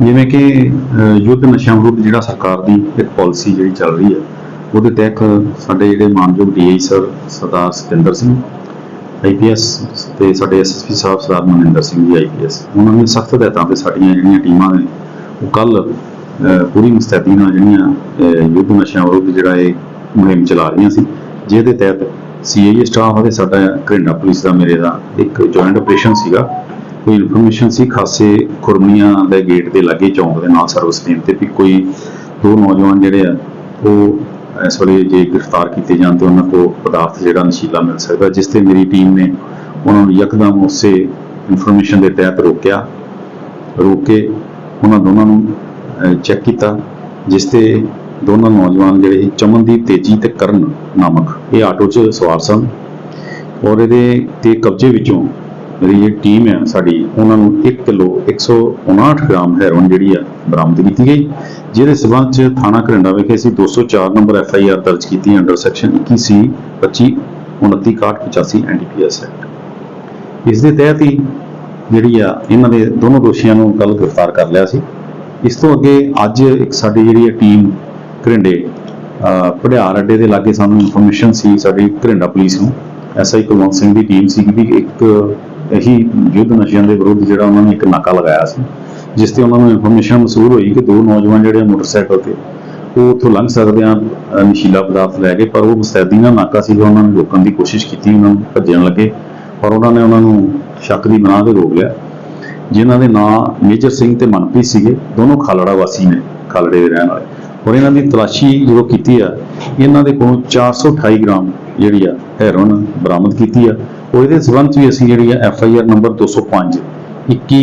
ਜਿਵੇਂ ਕਿ ਯੁੱਧ ਨਸ਼ਿਆਂ ਵਿਰੁੱਧ ਜਿਹੜਾ ਸਰਕਾਰ ਦੀ ਇੱਕ ਪਾਲਿਸੀ ਜਿਹੜੀ ਚੱਲ ਰਹੀ ਹੈ, ਉਹਦੇ ਤਹਿਤ ਸਾਡੇ ਜਿਹੜੇ ਮਾਨਯੋਗ DI sir Sardar Satinder Singh IPS ਤੇ ਸਾਡੇ ਐਸਐਸਪੀ ਸਾਹਿਬ ਸਰਦਾਰ ਮਨਿੰਦਰ ਸਿੰਘ ਜੀ ਆਈਪੀਐਸ ਉਹਨਾਂ ਨੇ ਸਖਤ ਹਦਾਇਤਾਂ ਤੇ ਸਾਡੀਆਂ ਜਿਹੜੀਆਂ ਟੀਮਾਂ ਨੇ, ਉਹ ਕੱਲ ਪੂਰੀ ਮੁਸਤੈਦੀ ਨਾਲ ਜਿਹੜੀਆਂ ਯੁੱਧ ਨਸ਼ਿਆਂ ਵਿਰੁੱਧ ਜਿਹੜਾ ਇਹ ਮੁਹਿੰਮ ਚਲਾ ਰਹੀਆਂ ਸੀ, ਜਿਹਦੇ ਤਹਿਤ ਸੀਆਈਏ ਸਟਾਫ ਅਤੇ ਸਾਡਾ ਘਰਿੰਡਾ ਪੁਲਿਸ ਦਾ ਮੇਰੇ ਦਾ ਇੱਕ ਜੁਆਇੰਟ ਆਪਰੇਸ਼ਨ ਸੀਗਾ ਕੋਈ ਇਨਫੋਰਮੇਸ਼ਨ ਸੀ ਖਾਸੇ ਖੁਰਮੀਆਂ ਦੇ ਗੇਟ ਦੇ ਲਾਗੇ ਚੌਂਕ ਦੇ ਨਾਲ ਸਰਵਿਸ ਦੇਣ ਤੇ ਵੀ ਕੋਈ ਦੋ ਨੌਜਵਾਨ ਜਿਹੜੇ ਆ ਉਹ ਇਸ ਵੇਲੇ ਜੇ ਗ੍ਰਿਫਤਾਰ ਕੀਤੇ ਜਾਣ ਤੇ ਉਹਨਾਂ ਕੋਲ ਪਦਾਰਥ ਜਿਹੜਾ ਨਸ਼ੀਲਾ ਮਿਲ ਸਕਦਾ ਜਿਸ ਤੇ ਮੇਰੀ ਟੀਮ ਨੇ ਉਹਨਾਂ ਨੂੰ ਯਕਦਮ ਉਸੇ ਇਨਫੋਰਮੇਸ਼ਨ ਦੇ ਤਹਿਤ ਰੋਕਿਆ। ਰੋਕ ਕੇ ਉਹਨਾਂ ਦੋਨਾਂ ਨੂੰ ਚੈੱਕ ਕੀਤਾ ਜਿਸ ਤੇ ਦੋਨਾਂ ਨੌਜਵਾਨ ਜਿਹੜੇ ਸੀ, ਚਮਨਦੀਪ ਤੇਜੀ ਤੇ ਕਰਨ ਨਾਮਕ ਇਹ ਆਟੋ 'ਚ ਸਵਾਰ ਸਨ। ਔਰ ਇਹਦੇ ਤੇ ਕਬਜ਼ੇ ਵਿੱਚੋਂ ਮੇਰੀ ਜਿਹੜੀ ਟੀਮ ਹੈ ਸਾਡੀ ਉਹਨਾਂ ਨੂੰ 1 ਕਿਲੋ 159 ਗ੍ਰਾਮ ਹੈਰੋਇਨ ਜਿਹੜੀ ਆ ਬਰਾਮਦ ਕੀਤੀ ਗਈ। ਜਿਹਦੇ ਸਬੰਧ ਚ ਥਾਣਾ ਘਰਿੰਡਾ ਵਿਖੇ ਅਸੀਂ 204 ਨੰਬਰ ਐਫ ਆਈ ਆਰ ਦਰਜ ਕੀਤੀ under section 21 C 25 29 85 NDPS act ਇਸ ਦੇ ਤਹਿਤ ਹੀ ਜਿਹੜੀ ਆ ਇਹਨਾਂ ਦੇ ਦੋਨੋਂ ਦੋਸ਼ੀਆਂ ਨੂੰ ਕੱਲ ਗ੍ਰਿਫਤਾਰ ਕਰ ਲਿਆ ਸੀ। ਇਸ ਤੋਂ ਅੱਗੇ ਅੱਜ ਇੱਕ ਸਾਡੀ ਜਿਹੜੀ ਹੈ ਟੀਮ ਘਰਿੰਡੇ ਅਹ, ਪੜਿਆਰ ਅੱਡੇ ਦੇ ਲਾਗੇ ਸਾਨੂੰ ਇਨਫੋਰਮੇਸ਼ਨ ਸੀ ਸਾਡੀ ਘਰਿੰਡਾ ਪੁਲਿਸ ਨੂੰ। ਐਸਆਈ ਕੁਲਵੰਤ ਸਿੰਘ ਦੀ ਟੀਮ ਸੀ ਵੀ ਇੱਕ ਇਹੀ ਯੁੱਧ ਨਸ਼ਿਆਂ ਦੇ ਵਿਰੁੱਧ ਜਿਹੜਾ ਉਹਨਾਂ ਨੇ ਇੱਕ ਨਾਕਾ ਲਗਾਇਆ ਸੀ, ਜਿਸ ਤੇ ਉਹਨਾਂ ਨੂੰ ਇਨਫੋਰਮੇਸ਼ਨ ਮਸੂਲ ਹੋਈ ਕਿ ਦੋ ਨੌਜਵਾਨ ਜਿਹੜੇ ਆ ਮੋਟਰਸਾਈਕਲ ਤੇ, ਉਹ ਉੱਥੋਂ ਲੰਘ ਸਕਦੇ ਆ ਨਸ਼ੀਲਾ ਪਦਾਰਥ ਲੈ ਕੇ, ਪਰ ਉਹ ਮੁਸਤੈਦੀ ਨਾਲ ਨਾਕਾ ਸੀਗਾ, ਉਹਨਾਂ ਨੇ ਰੋਕਣ ਦੀ ਕੋਸ਼ਿਸ਼ ਕੀਤੀ, ਉਹਨਾਂ ਨੂੰ ਭੱਜਣ ਲੱਗੇ, ਪਰ ਉਹਨਾਂ ਨੇ ਉਹਨਾਂ ਨੂੰ ਸ਼ੱਕ ਦੀ ਬਣਾ ਤੇ ਰੋਕ ਲਿਆ। ਜਿਨ੍ਹਾਂ ਦੇ ਨਾਂ ਮੇਜਰ ਸਿੰਘ ਤੇ ਮਨਪ੍ਰੀਤ ਸੀਗੇ, ਦੋਨੋਂ ਖਾਲੜਾ ਵਾਸੀ ਨੇ, ਖਾਲੜੇ ਦੇ ਰਹਿਣ ਵਾਲੇ। ਔਰ ਇਹਨਾਂ ਦੀ ਤਲਾਸ਼ੀ ਜਦੋਂ ਕੀਤੀ ਆ, ਇਹਨਾਂ ਦੇ ਕੋਲੋਂ 428 ਗ੍ਰਾਮ ਜਿਹੜੀ ਆ ਹੈਰੋਇਨ ਬਰਾਮਦ ਕੀਤੀ ਆ। ਉਹ ਇਹਦੇ ਸਬੰਧ ਵੀ ਅਸੀਂ ਜਿਹੜੀ ਆ F I R number 205 21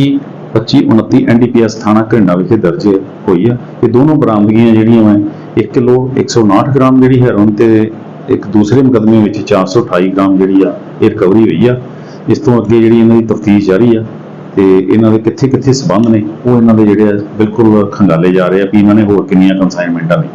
25 29 NDPS ਥਾਣਾ ਘਰਿੰਡਾ ਵਿਖੇ ਦਰਜ ਹੋਈ ਆ। ਇਹ ਦੋਨੋਂ ਬਰਾਮਦਗੀਆਂ ਜਿਹੜੀਆਂ ਵਾ 1 ਕਿਲੋ 159 ਗ੍ਰਾਮ ਜਿਹੜੀ ਹੈਰੋਇਨ ਤੇ ਇੱਕ ਦੂਸਰੇ ਮੁਕਦਮੇ ਵਿੱਚ 428 ਗ੍ਰਾਮ ਜਿਹੜੀ ਆ, ਇਹ ਰਿਕਵਰੀ ਹੋਈ ਆ। ਇਸ ਤੋਂ ਅੱਗੇ ਜਿਹੜੀ ਇਹਨਾਂ ਦੀ ਤਫਤੀਸ਼ ਜਾਰੀ ਆ ਤੇ ਇਹਨਾਂ ਦੇ ਕਿੱਥੇ ਕਿੱਥੇ ਸਬੰਧ ਨੇ, ਉਹ ਇਹਨਾਂ ਦੇ ਜਿਹੜੇ ਆ ਬਿਲਕੁਲ ਖੰਗਾਲੇ ਜਾ ਰਹੇ ਆ ਵੀ ਇਹਨਾਂ ਨੇ ਹੋਰ ਕਿੰਨੀਆਂ ਕਨਸਾਈਨਮੈਂਟਾਂ ਨੇ।